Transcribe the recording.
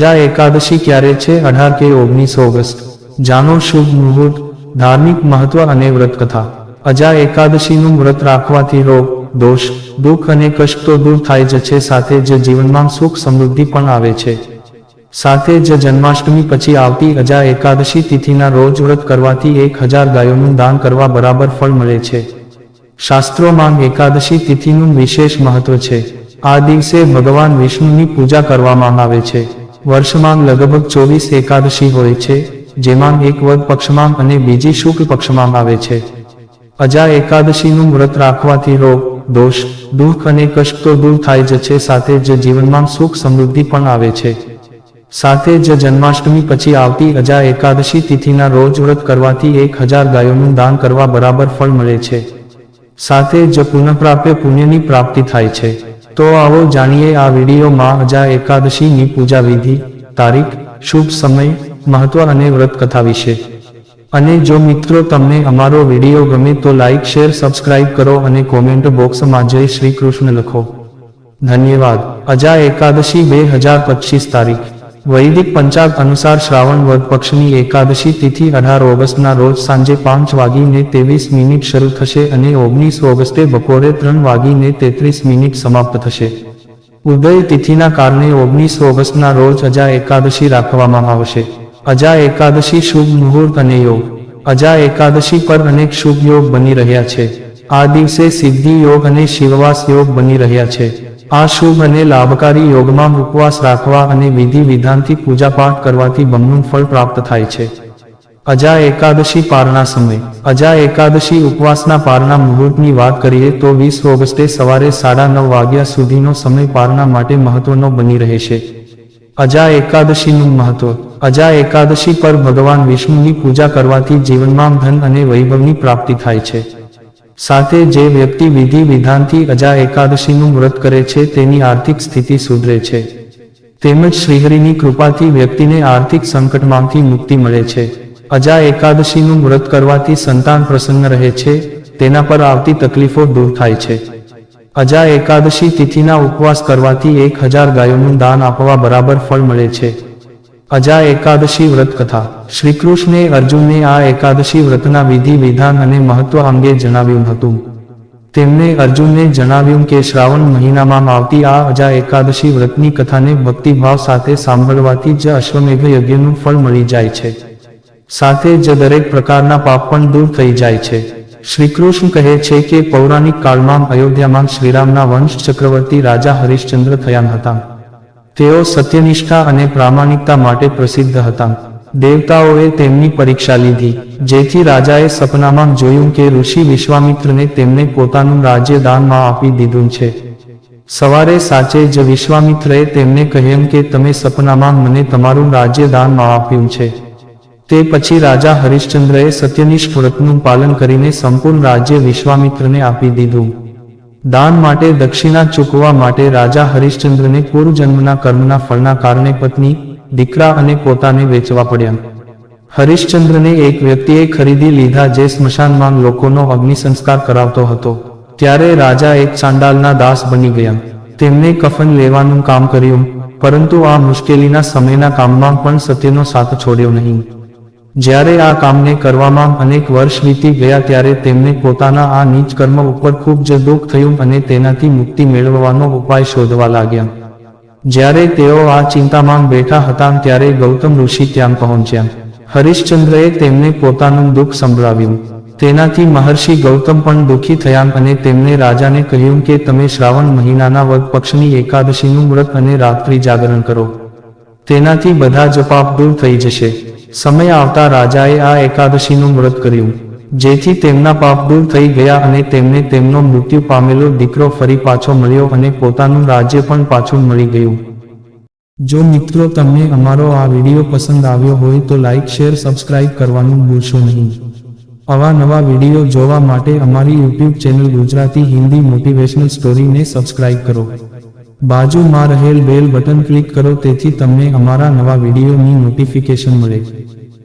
જા એકાદશી ક્યારે છે? અઢાર કે ઓગણીસ ઓગસ્ટ. જાણો શુભ મુહૂર્ત, ધાર્મિક મહત્વ અને વ્રત કથા અજા એકાદશીનું વ્રત રાખવાથી રોગ, દોષ, દુઃખ અને કષ્ટ તો દૂર થાય જ છે, સાથે જ જીવનમાં સુખ સમૃદ્ધિ પણ આવે છે. સાથે જ જન્માષ્ટમી પછી આવતી અજા એકાદશી તિથિના રોજ વ્રત કરવાથી એક હજાર ગાયોનું દાન કરવા બરાબર ફળ મળે છે. શાસ્ત્રોમાં એકાદશી તિથિનું વિશેષ મહત્વ છે. આ દિવસે ભગવાન વિષ્ણુની પૂજા કરવામાં આવે છે. વર્ષમાં લગભગ ચોવીસ એકાદશી હોય છે, જેમાં એક વદ પક્ષમાં અને બીજી શુક્લ પક્ષમાં આવે છે. અજા એકાદશીનું વ્રત રાખવાથી રોગ, દોષ, દુઃખ અને કષ્ટ તો દૂર થાય જ છે, સાથે જ જીવનમાં સુખ સમૃદ્ધિ પણ આવે છે. સાથે જ જન્માષ્ટમી પછી આવતી અજા એકાદશી તિથિના રોજ વ્રત કરવાથી એક હજાર ગાયોનું દાન કરવા બરાબર ફળ મળે છે. સાથે જ પુનઃપ્રાપ્ય પુણ્યની પ્રાપ્તિ થાય છે. તો આવો જાણીએ આ વિડીયોમાં અજા એકાદશીની પૂજા વિધિ, તારીખ, શુભ સમય, મહત્વ અને વ્રત કથા વિશે. અને જો મિત્રો તમને અમારો વીડિયો ગમે તો લાઇક શેર, સબસ્ક્રાઇબ કરો અને કોમેન્ટ બોક્સમાં જય શ્રી કૃષ્ણ લખો. ધન્યવાદ. અજા એકાદશી બે હજાર પચીસ તારીખ. વૈદિક પંચાગ અનુસાર શ્રાવણ વદ પક્ષની એકાદશી તિથિ અઢાર ઓગસ્ટના રોજ સાંજે પાંચ વાગીને ત્રેવીસ મિનિટ શરૂ થશે અને ઓગણીસ ઓગસ્ટે બપોરે ત્રણ વાગીને તેત્રીસ મિનિટ સમાપ્ત થશે. ઉદય તિથિના કારણે ઓગણીસ ઓગસ્ટના રોજ અજા એકાદશી રાખવામાં આવશે. અજા એકાદશી શુભ મુહૂર્ત અને યોગ. અજા એકાદશી પર અનેક શુભ યોગ બની રહ્યા છે. આ દિવસે સિદ્ધિ યોગ અને શિવવાસ યોગ બની રહ્યા છે. આ શુભ અને લાભકારી યોગમાં ઉપવાસ રાખવા અને વિધિ વિધાનથી પૂજાપાઠ કરવાથી બમણું ફળ પ્રાપ્ત થાય છે. અજા એકાદશી પારના સમય. અજા એકાદશી ઉપવાસના પારના મુહૂર્તની વાત કરીએ તો વીસ ઓગસ્ટે સવારે સાડા નવ વાગ્યા સુધીનો સમય પારના માટે મહત્વનો બની રહે છે. અજા એકાદશીનું મહત્વ. અજા એકાદશી પર ભગવાન વિષ્ણુની પૂજા કરવાથી જીવનમાં ધન અને વૈભવની પ્રાપ્તિ થાય છે. સાથે જે વ્યક્તિ વિધિ વિધાનથી અજા એકાદશીનું વ્રત કરે છે તેની આર્થિક સ્થિતિ સુધરે છે. તેમજ શ્રીહરિની કૃપાથી વ્યક્તિને આર્થિક સંકટમાંથી મુક્તિ મળે છે. અજા એકાદશીનું વ્રત કરવાથી સંતાન પ્રસન્ન રહે છે, તેના પર આવતી તકલીફો દૂર થાય છે. અજા એકાદશી તિથિના ઉપવાસ કરવાથી એક હજાર ગાયોનું દાન આપવા બરાબર ફળ મળે છે. અજા એકાદશી વ્રત કથા. શ્રીકૃષ્ણે અર્જુનને આ એકાદશી વ્રતના વિધિ, વિધાન અને મહત્વ અંગે જણાવ્યું હતું. તેમણે અર્જુનને જણાવ્યું કે શ્રાવણ મહિનામાં આવતી આ અજા એકાદશી વ્રતની કથાને ભક્તિભાવ સાથે સાંભળવાથી જ અશ્વમેઘ યજ્ઞનું ફળ મળી જાય છે. સાથે જ દરેક પ્રકારના પાપ પણ દૂર થઈ જાય છે. શ્રીકૃષ્ણ કહે છે કે પૌરાણિક કાળમાં અયોધ્યામાં શ્રીરામના વંશ ચક્રવર્તી રાજા હરિશ્ચંદ્ર થયા હતા. તેઓ સત્યનિષ્ઠા અને પ્રામાણિકતા માટે પ્રસિદ્ધ હતા. દેવતાઓએ તેમની પરીક્ષા લીધી, જેથી રાજાએ સપનામાં જોયું કે ઋષિ વિશ્વામિત્રને તેમને પોતાનું રાજ્ય દાનમાં આપી દીધું છે. સવારે સાચે જ વિશ્વામિત્રએ તેમને કહ્યું કે તમે સપનામાં મને તમારું રાજ્ય દાનમાં આપ્યું છે. તે પછી રાજા હરિશ્ચંદ્રએ સત્યનિષ્ઠ વ્રતનું પાલન કરીને સંપૂર્ણ રાજ્ય વિશ્વામિત્રને આપી દીધું. દાન માટે દક્ષિણા ચૂકવા માટે રાજા હરિશ્ચંદ્રને પૂર્વજન્મના કર્મના ફળના કારણે પત્ની, દીકરા અને પોતાને વેચવા પડ્યા. હરિશ્ચંદ્રને એક વ્યક્તિએ ખરીદી લીધા જે સ્મશાનમાં લોકોનો અગ્નિ સંસ્કાર કરાવતો હતો. ત્યારે રાજા એક ચાંડાલના દાસ બની ગયા. તેમને કફન લેવાનું કામ કર્યું, પરંતુ આ મુશ્કેલીના સમયના કામમાં પણ સત્યનો સાથ છોડ્યો નહીં. જ્યારે આ કામને કરવામાં અનેક વર્ષ વીતી ગયા ત્યારે તેમને પોતાના આ નીચ કર્મ ઉપર ખૂબ જ દુઃખ થયું અને તેનાથી મુક્તિ મેળવવાનો ઉપાય શોધવા લાગ્યા. જ્યારે તેઓ આ ચિંતામાં બેઠા હતા ત્યારે ગૌતમ ઋષિ ત્યાં પહોંચ્યા. હરિશ્ચંદ્રએ તેમને પોતાનું દુઃખ સંભળાવ્યું. તેનાથી મહર્ષિ ગૌતમ પણ દુઃખી થયા અને તેમને રાજાને કહ્યું કે તમે શ્રાવણ મહિનાના વદ પક્ષની એકાદશીનું વ્રત અને રાત્રિ જાગરણ કરો. તેનાથી બધા જ દૂર થઈ જશે. સમય આવતા રાજાએ આ એકાદશીનું વ્રત કર્યું, જેથી તેમના પાપ દૂર થઈ ગયા અને તેમને તેમનો મૃત્યુ પામેલો દીકરો ફરી પાછો મળ્યો અને પોતાનું રાજ્ય પણ પાછું મળી ગયું. જો મિત્રો તમને અમારો આ વીડિયો પસંદ આવ્યો હોય તો લાઇક શેર, સબસ્ક્રાઇબ કરવાનું ભૂલશો નહીં. આવા નવા વીડિયો જોવા માટે અમારી YouTube channel Gujarati Hindi motivational સ્ટોરીને subscribe કરો. બાજુમાં રહેલ બેલ બટન ક્લિક કરો, તેથી તમને અમારા નવા વિડીયોની નોટિફિકેશન મળે.